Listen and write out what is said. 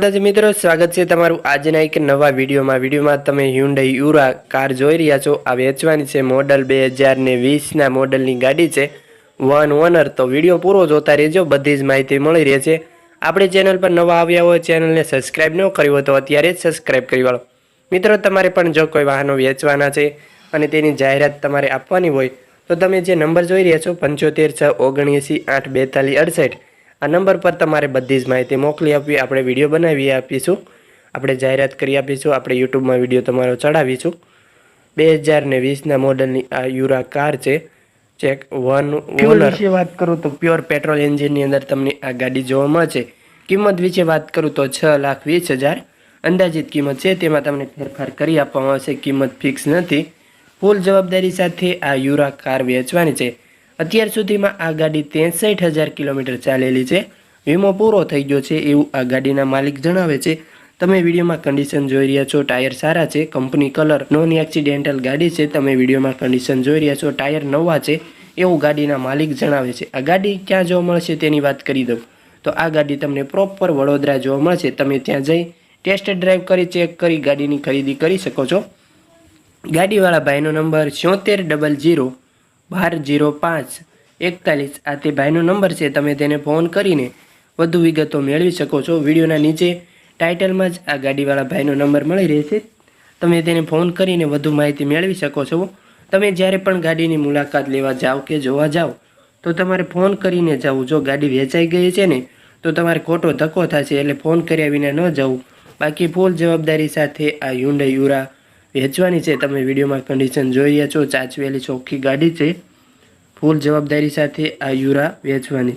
બધા મિત્રો, સ્વાગત છે તમારું આજના એક નવા વિડીયોમાં. વિડીયોમાં તમે હ્યુન્ડાઈ યુરા કાર જોઈ રહ્યા છો. આ વેચવાની છે મોડલ બે હજાર ને વીસના મોડલની ગાડી છે. વન ઓનર તો વીડિયો પૂરો જોતા રહેજો, બધી જ માહિતી મળી રહે છે. આપણે ચેનલ પર નવા આવ્યા હોય, ચેનલને સબસ્ક્રાઈબ ન કર્યું હોય તો અત્યારે જ સબસ્ક્રાઈબ કરી વાળો. મિત્રો, તમારે પણ જો કોઈ વાહનો વેચવાના છે અને તેની જાહેરાત તમારે આપવાની હોય, તો તમે જે નંબર જોઈ રહ્યા છો, પંચોતેર છ ઓગણએંસી આઠ બેતાલીસ અડસઠ આ નંબર પર તમારે બધી જ માહિતી મોકલી આપવી આપણે વીડિયો બનાવી આપીશું. આપણે જાહેરાત કરી આપીશું. આપણે યુટ્યુબમાં વીડિયો તમારો ચડાવીશું. બે હજાર ને વીસના મોડલની આ યુરા કાર છે. ચેક વન ઓનર વિશે વાત કરું તો? પ્યોર પેટ્રોલ એન્જિનની અંદર તમને આ ગાડી જોવા મળશે કિંમત વિશે વાત કરું તો છ લાખ વીસ હજાર. અંદાજિત કિંમત છે. તેમાં તમને ફેરફાર કરી આપવામાં આવશે. કિંમત ફિક્સ નથી. ફૂલ જવાબદારી સાથે આ યુરા કાર વેચવાની છે. અત્યાર સુધીમાં આ ગાડી ત્રેસઠ હજાર કિલોમીટર ચાલેલી છે. વીમો પૂરો થઈ ગયો છે એવું આ ગાડીના માલિક જણાવે છે. તમે વિડીયોમાં કન્ડિશન જોઈ રહ્યા છો, ટાયર સારા છે કંપની કલર નોન એક્સિડેન્ટલ ગાડી છે. તમે વિડીયોમાં કન્ડિશન જોઈ રહ્યા છો, ટાયર નવા છે એવું ગાડીના માલિક જણાવે છે. આ ગાડી ક્યાં જોવા મળશે તેની વાત કરી દઉં. તો આ ગાડી તમને પ્રોપર વડોદરા જોવા મળશે. તમે ત્યાં જઈ ટેસ્ટ ડ્રાઈવ કરી ચેક કરી, ગાડીની ખરીદી કરી શકો છો. ગાડીવાળા ભાઈનો નંબર છોતેર ડબલ જીરો બાર જીરો પાંચ એકતાલીસ આ તે ભાઈનો નંબર છે. તમે તેને ફોન કરીને વધુ વિગતો મેળવી શકો છો. વિડીયોના નીચે ટાઇટલમાં જ આ ગાડીવાળા ભાઈનો નંબર મળી રહેશે. તમે તેને ફોન કરીને વધુ માહિતી મેળવી શકો છો. તમે જ્યારે પણ ગાડીની મુલાકાત લેવા જાઓ કે જોવા જાઓ તો તમારે ફોન કરીને જવું. જો ગાડી વેચાઈ ગઈ છે ને, તો તમારે ખોટો ધક્કો થશે. એટલે ફોન કર્યા વિના ન જવું. બાકી ફૂલ જવાબદારી સાથે આ યુન્ડા યુરા વેચવાની છે. તમે વિડીયોમાં કન્ડિશન જોઈ રહ્યા છો. ચાચવેલી ચોખ્ખી ગાડી છે. ફૂલ જવાબદારી સાથે આ યુરા વેચવાની.